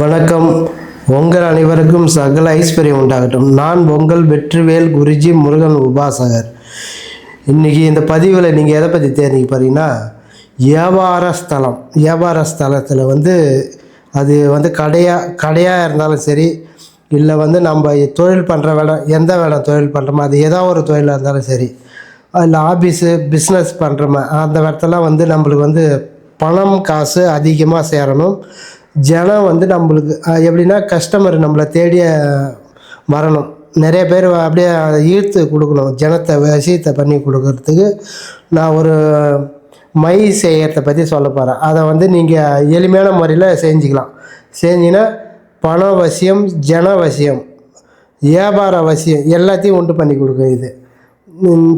வணக்கம். உங்கள் அனைவருக்கும் சகல ஐஸ்வர்யம் உண்டாகட்டும். நான் உங்கள் வெற்றிவேல் குருஜி முருகன் உபாசகர். இன்றைக்கி இந்த பதிவில் நீங்கள் எதை பற்றி தெரிஞ்சுக்க போகிறீங்கன்னா வியாபார ஸ்தலம். வியாபார ஸ்தலத்தில் வந்து அது வந்து கடையாக கடையாக இருந்தாலும் சரி இல்லை வந்து நம்ம தொழில் பண்ணுற வேலை எந்த வேலை தொழில் பண்ணுறோமோ அது ஏதோ ஒரு தொழிலாக இருந்தாலும் சரி அதில் ஆஃபீஸு பிஸ்னஸ் பண்ணுறோமா அந்த இடத்துல வந்து நம்மளுக்கு வந்து பணம் காசு அதிகமாக சேரணும். ஜனம் வந்து நம்மளுக்கு எப்படின்னா கஸ்டமர் நம்மளை தேடிய வரணும். நிறைய பேர் அப்படியே அதை ஈர்த்து கொடுக்கணும். ஜனத்தை விஷயத்தை பண்ணி கொடுக்கறதுக்கு. நான் ஒரு மை செய்யறதை பற்றி சொல்ல போகிறேன் அதை வந்து நீங்கள் எளிமையான முறையில் செஞ்சுக்கலாம். செஞ்சிங்கன்னா பண வசியம் ஜன வசியம் வியாபார வசியம் எல்லாத்தையும் உண்டு பண்ணி கொடுக்கும் இது.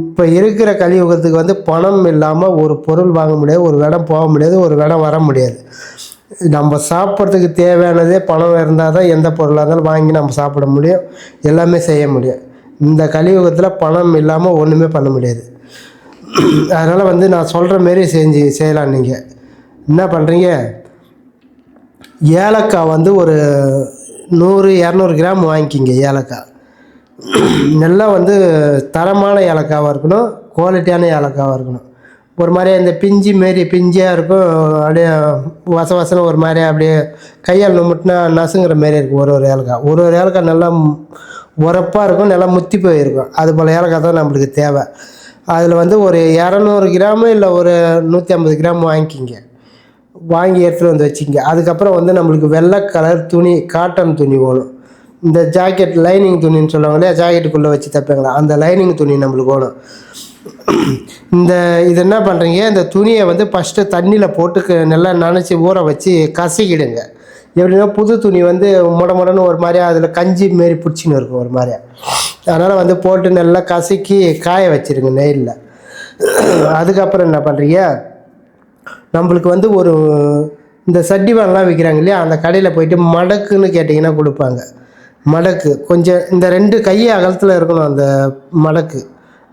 இப்போ இருக்கிற கலியுகத்துக்கு வந்து பணம் இல்லாமல் ஒரு பொருள் வாங்க முடியாது ஒரு இடம் போக முடியாது ஒரு இடம் வர முடியாது. நம்ம சாப்பிட்றதுக்கு தேவையானதே பணம் இருந்தால் தான் எந்த பொருளாக இருந்தாலும் வாங்கி நம்ம சாப்பிட முடியும். எல்லாமே செய்ய முடியும். இந்த கலியுகத்தில் பணம் இல்லாமல் ஒன்றுமே பண்ண முடியாது. அதனால் வந்து நான் சொல்கிற மாரி செஞ்சு செய்யலாம் நீங்கள் என்ன பண்ணுறீங்க ஏலக்காய் வந்து ஒரு நூறு இரநூறு கிராம் வாங்கிக்கிங்க ஏலக்காய். நல்லா வந்து தரமான ஏலக்காவாக இருக்கணும் குவாலிட்டியான ஏலக்காவாக இருக்கணும். ஒரு மாதிரி இந்த பிஞ்சு மாரி பிஞ்சியாக இருக்கும். அப்படியே வச வசனம் ஒரு மாதிரி அப்படியே கையால் நம்மட்டினா நசுங்கிற மாரி இருக்கும் ஒரு ஒரு ஏலக்காய். ஒரு ஒரு ஏலக்காய் நல்லா உரப்பாக இருக்கும் நல்லா முத்தி போயிருக்கும். அது போல் ஏலக்காய் தான் நம்மளுக்கு தேவை. அதில் வந்து ஒரு இரநூறு கிராமு இல்லை ஒரு நூற்றி ஐம்பது கிராம் வாங்கிக்கிங்க. வாங்கி எடுத்துகிட்டு வந்து வச்சுங்க அதுக்கப்புறம் வந்து நம்மளுக்கு வெள்ளை கலர் துணி காட்டன் துணி வேணும். இந்த ஜாக்கெட் லைனிங் துணின்னு சொல்லுவாங்க இல்லையா? ஜாக்கெட்டுக்குள்ளே வச்சு தைப்பாங்களா? அந்த லைனிங் துணி நம்மளுக்கு வேணும். இந்த இது என்ன பண்ணுறீங்க இந்த துணியை வந்து ஃபஸ்ட்டு தண்ணியில் போட்டு க- நல்லா நனைச்சி ஊற வச்சு கசக்கிடுங்க. எப்படின்னா புது துணி வந்து முட முடன்னு ஒரு மாதிரியா அதில் கஞ்சி மாரி பிடிச்சின்னு இருக்கும் ஒரு மாதிரியா. அதனால் வந்து போட்டு நல்லா கசக்கி காய வச்சுருங்க நெயிலில் அதுக்கப்புறம் என்ன பண்ணுறீங்க நம்மளுக்கு வந்து ஒரு இந்த சட்டிவான்லாம் விற்கிறாங்க இல்லையா அந்த கடையில் போயிட்டு மடக்குன்னு கேட்டிங்கன்னா கொடுப்பாங்க. மடக்கு கொஞ்சம் இந்த ரெண்டு கையை அகலத்தில் இருக்கணும் அந்த மடக்கு.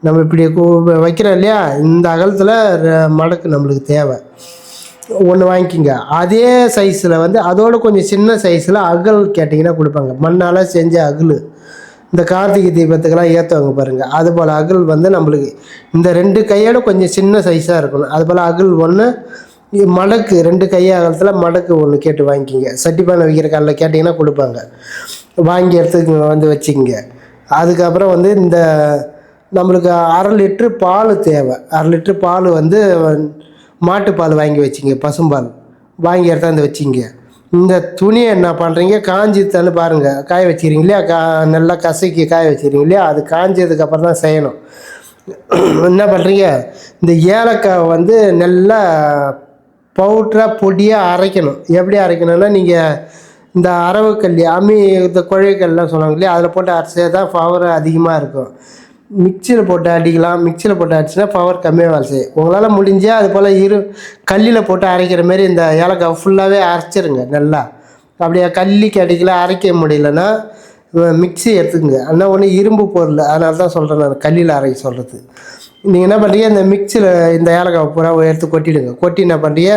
நம்ம இப்படி வைக்கிறோம் இல்லையா? இந்த அகலத்தில் ர- மடக்கு நம்மளுக்கு தேவை. ஒன்று வாங்கிக்கிங்க. அதே சைஸில் வந்து அதோட கொஞ்சம் சின்ன சைஸில் அகல் கேட்டிங்கன்னா கொடுப்பாங்க. மண்ணால் செஞ்ச அகல். இந்த கார்த்திகை தீபத்துக்கெல்லாம் ஏற்றுவாங்க பாருங்கள் அது போல் அகல் வந்து நம்மளுக்கு இந்த ரெண்டு கையோட கொஞ்சம் சின்ன சைஸாக இருக்கணும். அது போல் அகல் ஒன்று மடக்கு ரெண்டு கையை அகலத்தில் மடக்கு ஒன்று கேட்டு வாங்கிக்கிங்க. சட்டிப்பானை வைக்கிற காலில் கேட்டிங்கன்னா கொடுப்பாங்க. வாங்கி எடுத்து வந்து வச்சுக்கிங்க. அதுக்கப்புறம் வந்து இந்த நம்மளுக்கு அரை லிட்ரு பால் தேவை. அரை லிட்ரு பால் வந்து மாட்டுப்பால் வாங்கி வச்சிங்க பசும்பால். வாங்கி எடுத்தாந்து வச்சிங்க. இந்த துணியை என்ன பண்ணுறீங்க காஞ்சி தள்ளு பாருங்கள் காய வச்சுக்கிறீங்க இல்லையா? கா நல்லா கசக்கி காய வச்சுக்கிறீங்க இல்லையா? அது காஞ்சதுக்கப்புறம் தான் செய்யணும். என்ன பண்ணுறீங்க இந்த ஏலக்காய் வந்து நல்லா பவுட்ராக பொடியாக அரைக்கணும். எப்படி அரைக்கணும்னா நீங்கள் இந்த அரவுக்கல்லி அம்மி இந்த குழைக்கல்லாம் சொல்லுவாங்க இல்லையா? அதில் போட்டு அரைச்சா தான் பவர் அதிகமாக இருக்கும். மிக்சியில் போட்டு அடிக்கலாம் மிக்சியில் போட்டு அடிச்சுன்னா பவர் கம்மியாக வேலை செய்யும். உங்களால் முடிஞ்சால் அது போல் இரு கல்லில் போட்டு அரைக்கிற மாரி இந்த ஏலக்காய் ஃபுல்லாகவே அரைச்சிருங்க நல்லா. அப்படியே கல்லிக்கு அடிக்கல அரைக்க முடியலன்னா மிக்ஸி எடுத்துக்கங்க. ஆனால் ஒன்று இரும்பு பொருள் அதனால தான் சொல்கிறேன் நான் கல்லில் அரைக்க சொல்கிறது நீங்கள் என்ன பண்ணுறீங்க இந்த மிக்சியில் இந்த ஏலக்காய் பூரா எடுத்து கொட்டிடுங்க. கொட்டி என்ன பண்ணுறீங்க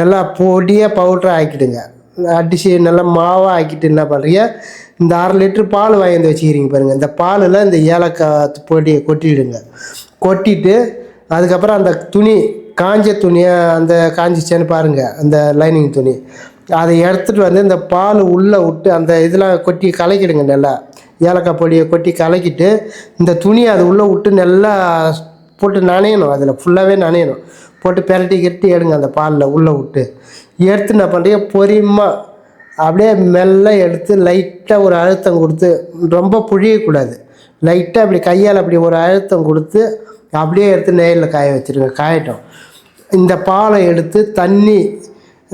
நல்லா பொடியாக பவுட்ராக ஆக்கிடுங்க. அடிச்சு நல்லா மாவாக ஆக்கிட்டு என்ன பண்ணுறீங்க இந்த அரை லிட்டர் பால் வாங்கி வந்து வச்சுக்கிறீங்க பாருங்கள் இந்த பாலில் இந்த ஏலக்காய் பொடியை கொட்டிடுங்க. கொட்டிட்டு அதுக்கப்புறம் அந்த துணி காஞ்ச துணியை அந்த காஞ்சிச்சேன்னு பாருங்கள் அந்த லைனிங் துணி. அதை எடுத்துகிட்டு வந்து இந்த பால் உள்ளே விட்டு அந்த இதெல்லாம் கொட்டி கலக்கிடுங்க நல்லா. ஏலக்காய் பொடியை கொட்டி கலக்கிட்டு இந்த துணியை அது உள்ளே விட்டு நல்லா போட்டு நனையணும். அதில் ஃபுல்லாகவே நனையணும். போட்டு பெரட்டி கிரட்டி எடுங்க அந்த பாலில் உள்ளே விட்டு. எடுத்து என்ன பண்ணுறீங்க பொரியமாக அப்படியே மெல்ல எடுத்து லைட்டாக ஒரு அழுத்தம் கொடுத்து ரொம்ப புழியக்கூடாது. லைட்டாக அப்படி கையால் அப்படி ஒரு அழுத்தம் கொடுத்து அப்படியே எடுத்து நேரில் காய வச்சுருங்க. காயட்டும். இந்த பாலை எடுத்து தண்ணி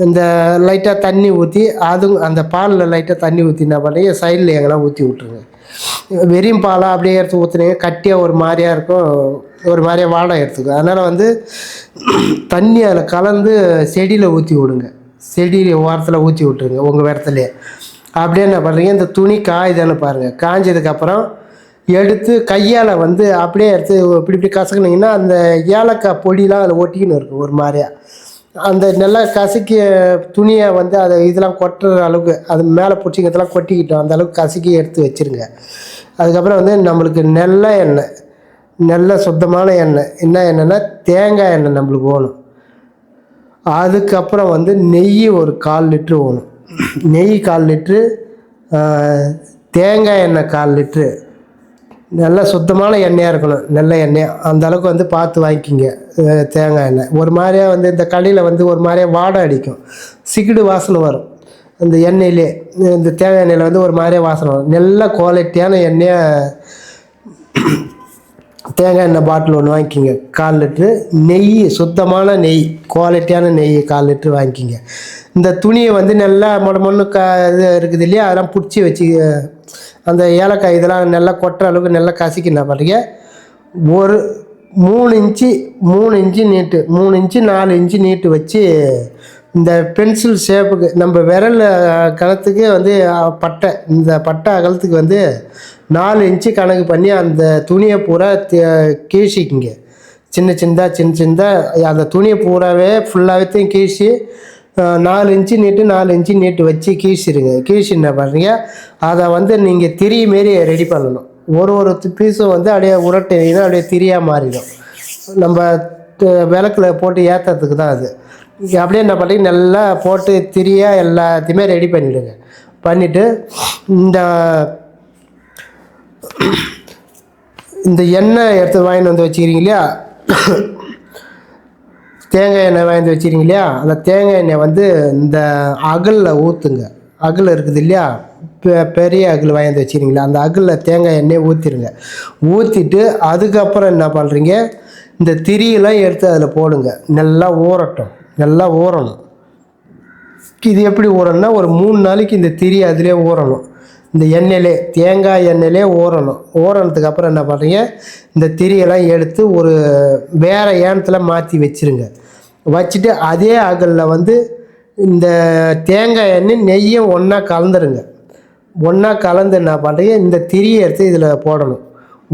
இந்த லைட்டாக தண்ணி ஊற்றி அதுவும் அந்த பாலில் லைட்டாக தண்ணி ஊற்றி என்ன பண்ணுறீங்க? சைடில் எங்கெல்லாம் ஊற்றி விட்ருங்க வெறும் பாலாக அப்படியே எடுத்து ஊற்றுனீங்க கட்டியாக ஒரு மாதிரியாக இருக்கும். ஒரு மாதிரியாக வாடகை எடுத்துக்கும். அதனால் வந்து தண்ணி அதில் கலந்து செடியில் ஊற்றி விடுங்க. செடி ஓரத்தில் ஊற்றி விட்ருங்க உங்கள் விரத்துலேயே. அப்படியே என்ன பண்ணுறீங்க இந்த துணி காயுதான்னு பாருங்கள் காஞ்சதுக்கப்புறம் எடுத்து கையால் வந்து அப்படியே எடுத்து இப்படி இப்படி கசக்குனீங்கன்னா அந்த ஏலக்காய் பொடியெலாம் அதில் ஒட்டிக்கின்னு இருக்கும் ஒரு மாதிரியாக அந்த நல்லா கசக்கி துணியை வந்து அதை இதெல்லாம் கொட்டுற அளவுக்கு அது மேலே பிடிச்சிங்கிறதெல்லாம் கொட்டிக்கிட்டோம் அந்த அளவுக்கு கசக்கி எடுத்து வச்சுருங்க. அதுக்கப்புறம் வந்து நம்மளுக்கு நல்ல எண்ணெய் நல்ல சுத்தமான எண்ணெய். என்ன எண்ணெய்னா தேங்காய் எண்ணெய் நம்மளுக்கு வேணும். அதுக்கப்புறம் வந்து நெய் ஒரு கால் லிட்ரு வேணும் நெய் கால் லிட்ரு தேங்காய் எண்ணெய் கால் லிட்ரு. நல்ல சுத்தமான எண்ணெயாக இருக்கணும் நல்ல எண்ணெய். அந்த அளவுக்கு வந்து பார்த்து வாங்கிக்கிங்க தேங்காய் எண்ணெய். ஒரு மாதிரியா வந்து இந்த கடையில் வந்து ஒரு மாதிரியா வாடை அடிக்கும். சிகிடு வாசனை வரும். அந்த எண்ணெயிலே இந்த தேங்காய் எண்ணெயில் வந்து ஒரு மாதிரியா வாசனை வரும். நல்ல குவாலிட்டியான எண்ணெயை தேங்காய் எண்ணெய் பாட்டில் ஒன்று வாங்கிக்கிங்க. கால் லிட்ரு நெய் சுத்தமான நெய் குவாலிட்டியான நெய் கால் லிட்ரு வாங்கிக்கிங்க. இந்த துணியை வந்து நல்லா மொட மொண்ணு க இது இருக்குது இல்லையா? அதெல்லாம் பிடிச்சி வச்சு அந்த ஏலக்காய் இதெல்லாம் நல்லா கொட்டுற அளவுக்கு நல்லா கசக்கி என்ன ஒரு மூணு இன்ச்சு மூணு இன்ச்சு நீட்டு மூணு இன்ச்சு நாலு இன்ச்சு நீட்டு வச்சு இந்த பென்சில் ஷேப்புக்கு நம்ம விரல் கணத்துக்கு வந்து பட்டை. இந்த பட்டை அகலத்துக்கு வந்து நாலு இன்ச்சு கணக்கு பண்ணி அந்த துணியை பூரா தி- சின்ன சின்னதாக சின்ன சின்னதாக அந்த துணியை பூராவே ஃபுல்லாகவே கீழ்ச்சி நாலு இன்ச்சு நீட்டு நாலு இன்ச்சு நீட்டு வச்சு கீழ்ச்சிருங்க கீழ்ச்சி என்ன பண்ணுறீங்க அதை வந்து நீங்கள் திரி மாரி ரெடி பண்ணணும். ஒரு ஒரு பீஸும் வந்து அப்படியே உருட்டினீங்கன்னா அப்படியே திரியாக மாறிடும். நம்ம விளக்கில் விளக்குல போட்டு ஏற்றுறதுக்கு தான் அது. அப்படியே என்ன பண்ணுறீங்க நல்லா போட்டு திரியாக எல்லாத்தையுமே ரெடி பண்ணிவிடுங்க பண்ணிவிட்டு இந்த இந்த எண்ணெய் எடுத்து வாங்கிட்டு வந்து வச்சுக்கிறீங்க இல்லையா? தேங்காய் எண்ணெய் வாங்கி வச்சுக்கிறீங்க இல்லையா? அந்த தேங்காய் எண்ணெய் வந்து இந்த அகலில் ஊற்றுங்க அகல் இருக்குது இல்லையா? பெ- பெரிய அகல் வாங்கி வச்சுருங்களா அந்த அகலில் தேங்காய் எண்ணெய் ஊற்றிடுங்க ஊற்றிட்டு அதுக்கப்புறம் என்ன பண்ணுறீங்க இந்த திரியெல்லாம் எடுத்து அதில் போடுங்க. நல்லா ஊறட்டும். நல்லா ஊறணும் இது எப்படி ஊறணும்னா ஒரு மூணு நாளைக்கு இந்த திரி அதிலே ஊறணும் இந்த எண்ணெயிலே தேங்காய் எண்ணெயிலே ஊறணும் ஊறினதுக்கு அப்புறம் என்ன பண்ணுறீங்க இந்த திரியெல்லாம் எடுத்து ஒரு வேறு ஏனத்தில் மாற்றி வச்சுருங்க. வச்சுட்டு அதே அகலில் வந்து இந்த தேங்காய் எண்ணெய் நெய்யும் ஒன்றா கலந்துருங்க. ஒன்றா கலந்து என்ன பண்ணுறீங்க இந்த திரியை எடுத்து இதில் போடணும்.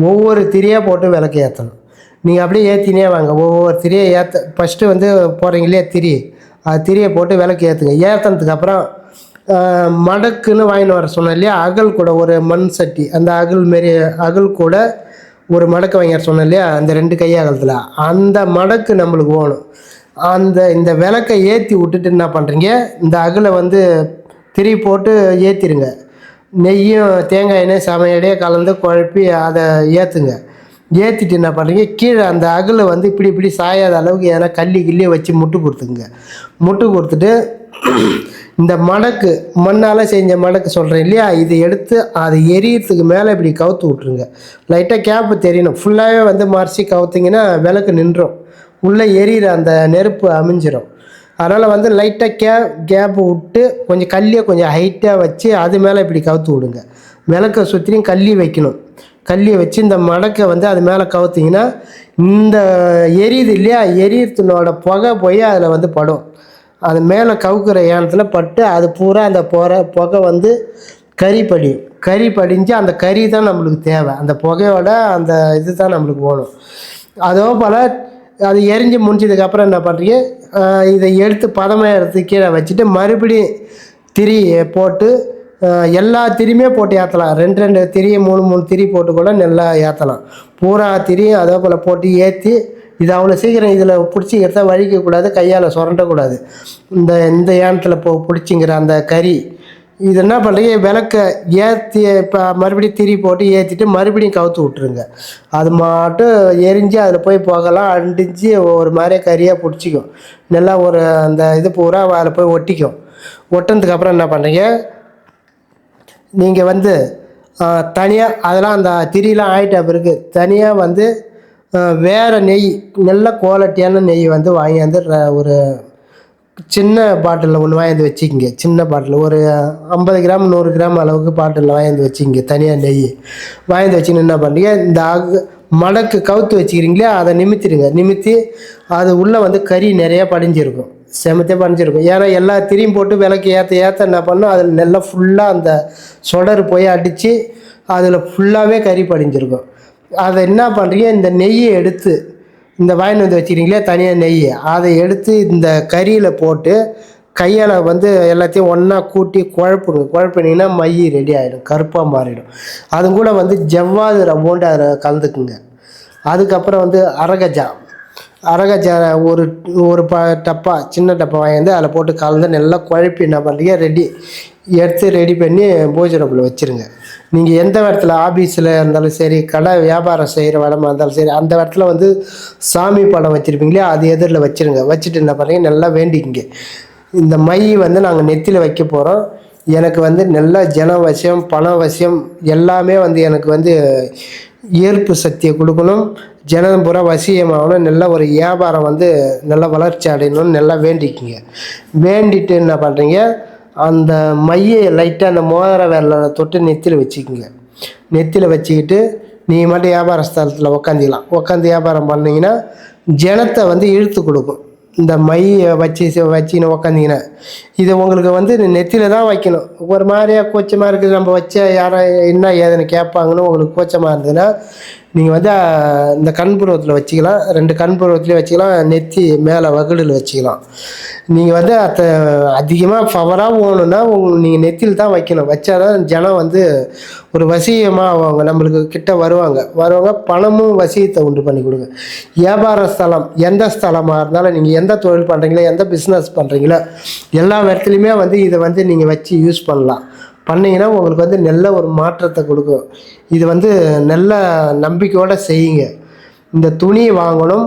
ஒவ்வொரு திரியாக போட்டு விளக்கு ஏற்றணும் நீங்கள் அப்படியே ஏற்றினே வாங்க. ஒவ்வொரு திரியை ஏற்ற ஃபஸ்ட்டு வந்து போகிறீங்க இல்லையா திரி. அது திரியை போட்டு விளக்கு ஏற்றுங்க ஏற்றினதுக்கு அப்புறம் மடக்குன்னு வாங்கின்னு வர சொன்னேன் இல்லையா அகல் கூட ஒரு மண் சட்டி. அந்த அகல் மாரி அகல் கூட ஒரு மடக்கு வாங்கி வர சொன்னேன் இல்லையா அந்த ரெண்டு கையகலத்தில் அந்த மடக்கு நம்மளுக்கு வேணும். அந்த இந்த விளக்கை ஏற்றி விட்டுட்டு என்ன பண்ணுறீங்க இந்த அகலை வந்து திரி போட்டு ஏற்றிடுங்க நெய்யும் தேங்காய் எண்ணெய் சமையலையே கலந்து குழப்பி அதை ஏற்றுங்க ஏற்றிட்டு என்ன பண்ணுறீங்க? கீழே அந்த அகலை வந்து இப்படி இப்படி சாயாத அளவுக்கு ஏன்னா கல்லி கிள்ளி வச்சு முட்டு கொடுத்துங்க. முட்டு கொடுத்துட்டு இந்த மடக்கு மண்ணால் செஞ்ச மடக்கு சொல்கிறேன் இல்லையா? இதை எடுத்து அது எரியறதுக்கு மேலே இப்படி கவுத்து விட்ருங்க லைட்டாக கேப்பு தெரியணும். ஃபுல்லாகவே வந்து மறைச்சி கவுத்திங்கன்னா விளக்கு நின்றோம். உள்ளே எரியிற அந்த நெருப்பு அமைஞ்சிடும் அதனால் வந்து லைட்டாக கே கேப்பு விட்டு கொஞ்சம் கல்லியை கொஞ்சம் ஹைட்டாக வச்சு அது மேலே இப்படி கவுத்து விடுங்க. விளக்கை சுற்றியும் கல்லி வைக்கணும். கல்லியை வச்சு இந்த மடக்கை வந்து அது மேலே கவுத்திங்கன்னா இந்த எரியுது இல்லையா? எரியத்தினோட புகை போய் அதில் வந்து படும். அது மேலே கவுக்குற ஏனத்தில் பட்டு அது பூரா அந்த புற புகை வந்து கறி படியும் கறி படிஞ்சு அந்த கறி தான் நம்மளுக்கு தேவை. அந்த புகையோட அந்த இது தான் நம்மளுக்கு வேணும். அதோ போல் அது எரிஞ்சு முடிஞ்சதுக்கப்புறம் என்ன பண்ணுறீங்க இதை எடுத்து பதமாக எடுத்து கீழே வச்சுட்டு மறுபடியும் திரி போட்டு எல்லா திரியுமே போட்டு ஏற்றலாம் ரெண்டு ரெண்டு திரி மூணு மூணு திரி போட்டு கூட நல்லா ஏற்றலாம் பூரா திரியும் அதே போல் போட்டு ஏற்றி இது அவ்வளோ சீக்கிரம் இதில் பிடிச்சி எடுத்தால் வழிக்கக்கூடாது கையால் சுரண்டக்கூடாது இந்த இந்த ஏனத்தில் போ பிடிச்சிங்கிற அந்த கறி இது என்ன பண்ணுறீங்க விளக்க ஏற்றி இப்போ மறுபடியும் திரி போட்டு ஏற்றிட்டு மறுபடியும் கவுத்து விட்ருங்க அது மட்டும் எரிஞ்சு அதில் போய் போகலாம் அண்டிஞ்சு ஒரு மாதிரியே கறியாக பிடிச்சிக்கும். நல்லா ஒரு அந்த இது பூரா அதில் போய் ஒட்டிக்கும். ஒட்டினதுக்கப்புறம் என்ன பண்ணுறீங்க நீங்கள் வந்து தனியாக அதெல்லாம் அந்த திரியெலாம் ஆகிட்ட பிறகு தனியாக வந்து வேறு நெய் நல்ல குவாலிட்டியான நெய் வந்து வாங்கியாந்து ர- ஒரு சின்ன பாட்டிலில் ஒன்று வாங்கிட்டு வச்சுக்கிங்க. சின்ன பாட்டில். ஒரு ஐம்பது கிராம் நூறு கிராம் அளவுக்கு பாட்டிலில் வாங்கிட்டு வச்சுக்கிங்க. தனியாக நெய் வாங்கிட்டு வச்சுன்னு என்ன பண்ணுறீங்க இந்த அகு மடக்கு கவுத்து வச்சுக்கிறீங்களே அதை நிமித்திடுங்க. நிமித்தி அது உள்ளே வந்து கறி நிறையா படிஞ்சிருக்கும். செமத்தே படிஞ்சிருக்கும் ஏன்னா எல்லா திரியும் போட்டு விளக்கு ஏற்ற ஏற்ற என்ன பண்ணும் அதில் நல்லா ஃபுல்லாக அந்த சொடர் போய் அடித்து அதில் ஃபுல்லாகவே கறி படிஞ்சிருக்கும். அதை என்ன பண்ணுறீங்க இந்த நெய்யை எடுத்து இந்த வாயின் வந்து வச்சுக்கிறீங்களே தனியாக நெய் அதை எடுத்து இந்த கறியில் போட்டு கையால் வந்து எல்லாத்தையும் ஒன்றா கூட்டி குழப்புங்க. குழப்பினீங்கன்னா மை ரெடி ஆகிடும் கருப்பாக மாறிடும். அதுங்கூட கூட வந்து ஜவ்வாது ரவ்வோண்டு அதில் கலந்துக்குங்க. அதுக்கப்புறம் வந்து அரகஜா. அரகச்சார ஒரு ஒரு ப டப்பா சின்ன டப்பா வாங்கி அதில் போட்டு கலந்து நல்லா குழப்பி என்ன பண்ணுறீங்க ரெடி எடுத்து ரெடி பண்ணி பூஜை ரூமில் வச்சுருங்க. நீங்கள் எந்த இடத்துல ஆஃபீஸில் இருந்தாலும் சரி கடை வியாபாரம் செய்கிற இடமா இருந்தாலும் சரி அந்த இடத்துல வந்து சாமி படம் வச்சுருப்பீங்களே அது எதிரில் வச்சுருங்க. வச்சுட்டு என்ன பண்ணுறீங்க நல்லா வேண்டிக்கிங்க. இந்த மை வந்து நாங்கள் நெத்தியில் வைக்க போகிறோம் எனக்கு வந்து நல்லா ஜன வசியம் பண வசியம் எல்லாமே வந்து எனக்கு வந்து ஈர்ப்பு சக்தியை கொடுக்கணும். ஜனம் பூரா வசியமாகணும். நல்ல ஒரு வியாபாரம் வந்து நல்ல வளர்ச்சி அடையணும்னு நல்லா வேண்டிக்கிங்க. வேண்டிட்டு என்ன பண்ணுறீங்க அந்த மையை லைட்டாக அந்த மோதிர வேலை தொட்டு நெத்தியில் வச்சுக்கிங்க. நெத்தியில் வச்சுக்கிட்டு நீங்கள் மட்டும் வியாபார ஸ்தலத்தில் உக்காந்திக்கலாம். உக்காந்து வியாபாரம் பண்ணிங்கன்னா ஜனத்தை வந்து இழுத்து கொடுக்கும். இந்த மையை வச்சு வச்சின்னு உக்காந்திங்கன்னா இது உங்களுக்கு வந்து நெத்தியில் தான் வைக்கணும். ஒரு மாதிரியா கூச்சமாக இருக்குது. நம்ம வச்சா யாரை என்ன ஏதுன்னு கேட்பாங்கன்னு உங்களுக்கு கூச்சமாக இருந்ததுன்னா நீங்கள் வந்து இந்த கண்புருவத்தில் வச்சுக்கலாம். ரெண்டு கண்புருவத்துலேயும் வச்சுக்கலாம். நெத்தி மேலே வகுடில் வச்சுக்கலாம். நீங்கள் வந்து அத்த அதிகமாக பவராக போகணுன்னா உங்க நீங்கள் நெத்தியில் தான் வைக்கணும். வச்சாதான் ஜனம் வந்து ஒரு வசியமாக ஆவாங்க. நம்மளுக்கு கிட்ட வருவாங்க. வருவாங்க பணமும் வசியத்தை உண்டு பண்ணி கொடுங்க வியாபார ஸ்தலம் எந்த ஸ்தலமாக இருந்தாலும் நீங்கள் எந்த தொழில் பண்ணுறீங்களோ எந்த பிஸ்னஸ் பண்ணுறீங்களோ எல்லா இடத்துலையுமே வந்து இதை வந்து நீங்கள் வச்சு யூஸ் பண்ணலாம். பண்ணிங்கன்னா உங்களுக்கு வந்து நல்ல ஒரு மாற்றத்தை கொடுக்கும். இது வந்து நல்ல நம்பிக்கையோடு செய்யுங்க. இந்த துணி வாங்கணும்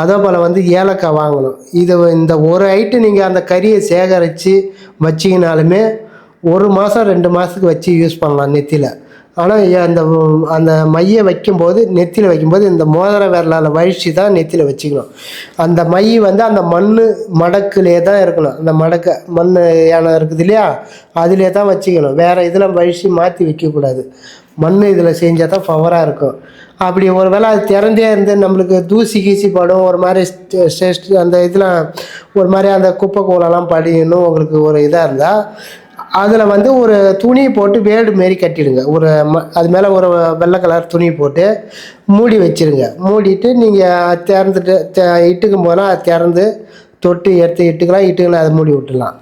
அதே போல் வந்து ஏலக்காய் வாங்கணும். இது இந்த ஒரு ஐட்டம் நீங்கள் அந்த கறியை சேகரித்து வச்சிங்கனாலுமே ஒரு மாதம் ரெண்டு மாதத்துக்கு வச்சு யூஸ் பண்ணலாம் நெத்தியில். ஆனால் அந்த அந்த மையை வைக்கும்போது நெத்தியில் வைக்கும்போது இந்த மோதிர விரலால் வழிச்சு தான் நெத்தியில் வச்சுக்கணும். அந்த மை வந்து அந்த மண் மடக்குலேயே தான் இருக்கணும். அந்த மடக்க மண் யானை இருக்குது இல்லையா? அதிலே தான் வச்சுக்கணும். வேறு இதில் வழிச்சு மாற்றி வைக்கக்கூடாது. மண் இதில் செஞ்சால் தான் பவராக இருக்கும். அப்படி ஒரு வேளை அது திறந்தே இருந்து நம்மளுக்கு தூசி கீசி படும். ஒரு மாதிரி ஸ்டெ- அந்த இதெல்லாம் ஒரு மாதிரி அந்த குப்பை கோலெல்லாம் படியணும். உங்களுக்கு ஒரு இதாக இருந்தால் அதில் வந்து ஒரு துணி போட்டு வேடு மாரி கட்டிடுங்க. ஒரு ம அது மேலே ஒரு வெள்ளை கலர் துணி போட்டு மூடி வச்சுருங்க. மூடிட்டு நீங்கள் திறந்துட்டு த- இட்டுக்கும் போனால் அது திறந்து தொட்டு எடுத்து இட்டுக்கலாம் இட்டுக்கலாம் அதை மூடி விட்டுலாம்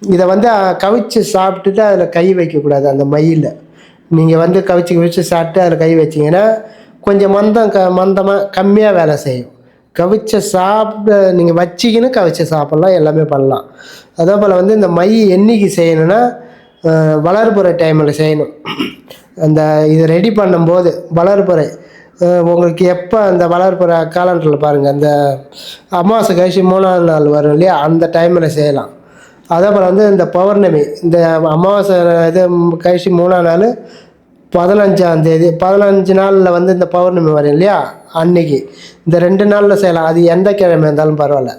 இதை வந்து கவிச்சு சாப்பிட்டுட்டு அதில் கை வைக்கக்கூடாது அந்த மயிலில். நீங்கள் வந்து கவிச்சு கவிச்சு சாப்பிட்டு அதில் கை வச்சிங்கன்னா கொஞ்சம் மந்தம் க மந்தமாக கம்மியாக வேலை செய்யும். கவிச்ச சாப்பிட நீங்கள் வச்சிக்கின்னு கவிச்ச சாப்பிட்லாம் எல்லாமே பண்ணலாம். அதே போல் வந்து இந்த மை என்னைக்கு செய்யணும்னா அஹ், வளர்புற டைமில் செய்யணும். அந்த இது ரெடி பண்ணும்போது வளர்புறை உங்களுக்கு எப்போ அந்த வளர்ப்புற காலண்டரில் பாருங்கள் அந்த அமாவாசை கழிச்சு மூணாவது நாள் வரும் இல்லையா? அந்த டைமில் செய்யலாம். அதே போல் வந்து இந்த பௌர்ணமி இந்த அமாவாசை இது கழிச்சு மூணாம் நாள் பதினஞ்சாம் தேதி பதினஞ்சு நாளில் வந்து இந்த பௌர்ணமி வரும் இல்லையா? அன்னைக்கு. இந்த ரெண்டு நாளில் செய்யலாம். அது எந்த கிழமை இருந்தாலும் பரவாயில்ல.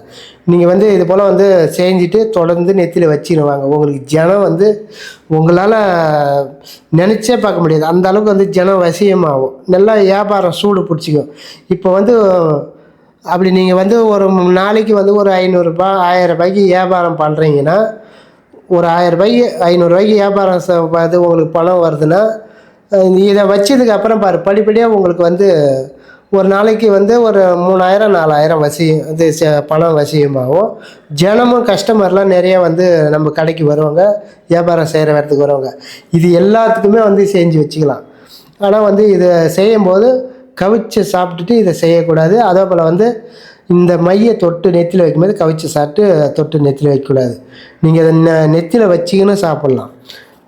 நீங்கள் வந்து இது போல் வந்து செஞ்சுட்டு தொடர்ந்து நெத்தியில் வச்சுருவாங்க. உங்களுக்கு ஜனம் வந்து உங்களால் நினச்சே பார்க்க முடியாது. அந்த அளவுக்கு வந்து ஜனம் வசியமாகும். நல்லா வியாபாரம் சூடு பிடிச்சிக்கும். இப்போ வந்து அப்படி நீங்கள் வந்து ஒரு நாளைக்கு வந்து ஒரு ஐநூறுரூபா ஆயிரம் ரூபாய்க்கு வியாபாரம் பண்ணுறீங்கன்னா ஒரு ஆயிரம் ரூபாய்க்கு ஐநூறுரூவாய்க்கு வியாபாரம் அது உங்களுக்கு பணம் வருதுன்னா இதை வச்சதுக்கு அப்புறம் பாரு படிப்படியாக உங்களுக்கு வந்து ஒரு நாளைக்கு வந்து ஒரு மூணாயிரம் நாலாயிரம் வசியம் இது பணம் வசியமாகும் ஜனமும் கஸ்டமர்லாம் நிறையா வந்து நம்ம கடைக்கு வருவாங்க வியாபாரம் செய்கிற இடத்துக்கு வருவாங்க. இது எல்லாத்துக்குமே வந்து செஞ்சு வச்சுக்கலாம். ஆனால் வந்து இதை செய்யும்போது கவிச்சு சாப்பிட்டுட்டு இதை செய்யக்கூடாது. அதே போல் வந்து இந்த மையை தொட்டு நெத்தியில் வைக்கும்போது கவிச்சு சாப்பிட்டு தொட்டு நெத்தியில் வைக்கக்கூடாது. நீங்கள் இதை நெ- நெத்தியில் வச்சிக்கின்னு சாப்பிட்லாம்.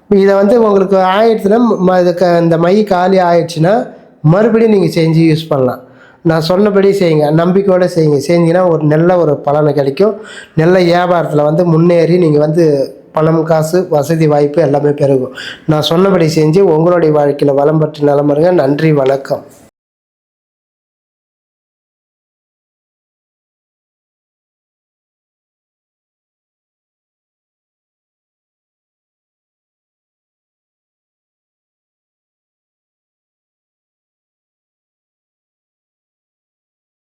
இதை வந்து உங்களுக்கு ஆயிடுச்சுன்னா ம- இது க- இந்த மை காலி ஆயிடுச்சுன்னா மறுபடியும் நீங்கள் செஞ்சு யூஸ் பண்ணலாம். நான் சொன்னபடி செய்யுங்க. நம்பிக்கையோடு செய்யுங்க. செஞ்சீங்கன்னா ஒரு நல்ல ஒரு பலனை கிடைக்கும். நல்ல வியாபாரத்தில் வந்து முன்னேறி நீங்கள் வந்து பணம் காசு வசதி வாய்ப்பு எல்லாமே பெருகும். நான் சொன்னபடி செஞ்சு உங்களுடைய வாழ்க்கையில் வளம் பெற்று நலம் நன்றி வணக்கம்.